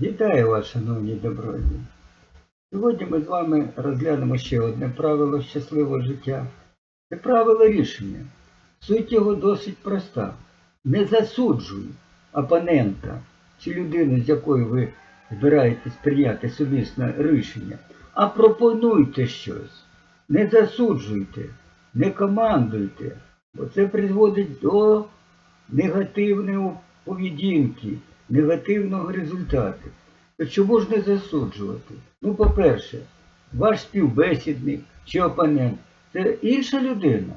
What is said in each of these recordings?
Вітаю вас, шановні добродії. Сьогодні ми з вами розглянемо ще одне правило щасливого життя. Це правило рішення. Суть його досить проста. Не засуджуй опонента чи людину, з якою ви збираєтесь прийняти сумісне рішення, а пропонуйте щось. Не засуджуйте, не командуйте, бо це призводить до негативної поведінки, негативного результату. То чому ж не засуджувати? Ну, по-перше, ваш співбесідник чи опонент це інша людина,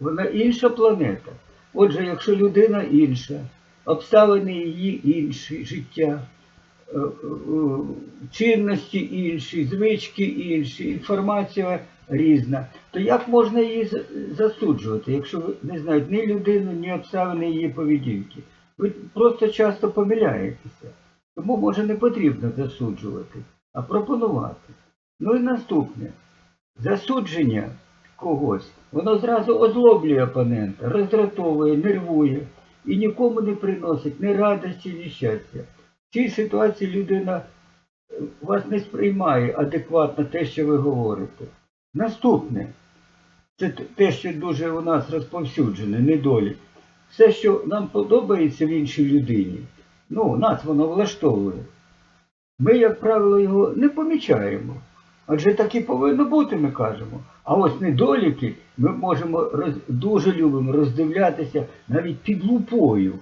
вона інша планета. Отже, якщо людина інша, обставини її інші, життя, е, е, інші, звички інші, інформація різна, то як можна її засуджувати, якщо ви не знаєте ні людину, ні обставини її поведінки? Ви просто часто помиляєтеся. Тому може не потрібно засуджувати, а пропонувати. Ну і наступне. Засудження когось, воно зразу озлоблює опонента, роздратовує, нервує і нікому не приносить ні радості, ні щастя. В цій ситуації людина е, вас не сприймає адекватно те, що ви говорите. Наступне, це те, що дуже у нас розповсюджене, недолік. Все, що нам подобається в іншій людині, ну, нас воно влаштовує. Ми, як правило, його не помічаємо. Адже так і повинно бути, ми кажемо. А ось недоліки ми можемо роз- дуже любимо роздивлятися навіть під лупою,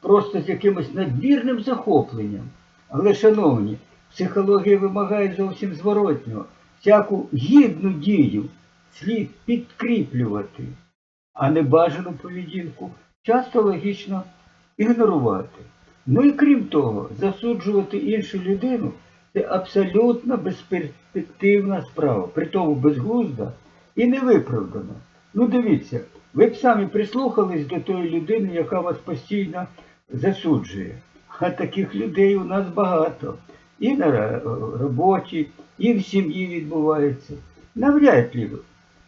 просто з якимось надмірним захопленням. Але, шановні, психологія вимагає зовсім зворотнього. Всяку гідну дію слід підкріплювати, а небажану поведінку часто логічно ігнорувати. Ну і крім того, засуджувати іншу людину це абсолютно безперспективна справа, при тому безглузда і невиправдана. Ну дивіться, ви б самі прислухались до тої людини, яка вас постійно засуджує. А таких людей у нас багато. І на роботі, і в сім'ї відбувається. Навряд ли.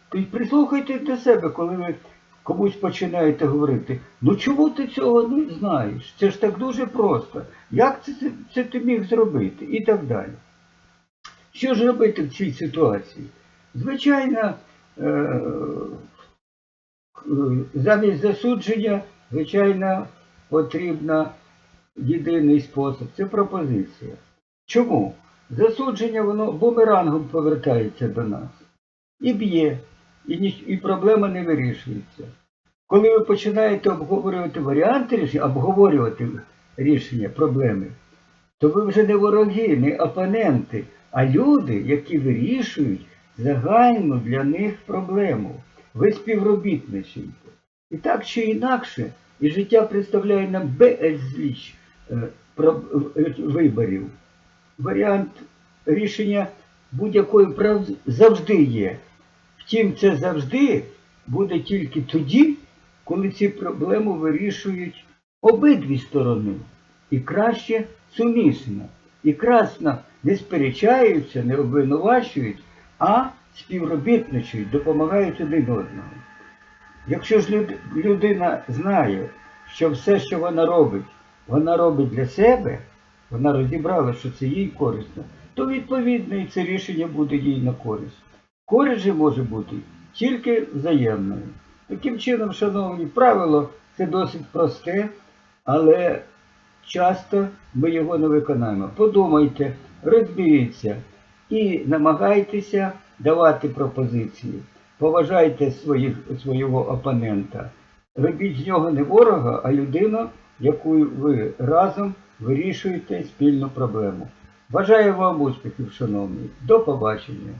Тобто прислухайте до себе, коли ви комусь починаєте говорити, ну чому ти цього не знаєш? Це ж так дуже просто. Як це, це, це ти міг зробити? І так далі. Що ж робити в цій ситуації? Звичайно, е, замість засудження, звичайно, потрібна єдиний спосіб це пропозиція. Чому? Засудження воно бумерангом повертається до нас і б'є, і, і проблема не вирішується. Коли ви починаєте обговорювати варіанти рішення, обговорювати рішення проблеми, то ви вже не вороги, не опоненти, а люди, які вирішують загальну для них проблему. Ви співробітничаєте. І так чи інакше, і життя представляє нам безліч е, е, виборів. Варіант рішення будь-якої прав завжди є. Втім, це завжди буде тільки тоді, коли ці проблеми вирішують обидві сторони. І краще сумісно. І красно не сперечаються, не обвинувачують, а співробітничають, допомагають один одному. Якщо ж людина знає, що все, що вона робить, вона робить для себе, вона розібрала, що це їй корисно, то відповідно і це рішення буде їй на користь. Користь же може бути тільки взаємною. Таким чином, шановні, правило це досить просте, але часто ми його не виконаємо. Подумайте, розберіться і намагайтеся давати пропозиції. Поважайте своїх, свого опонента. Робіть з нього не ворога, а людину, яку ви разом вирішуєте спільну проблему. Бажаю вам успіхів, шановні. До побачення.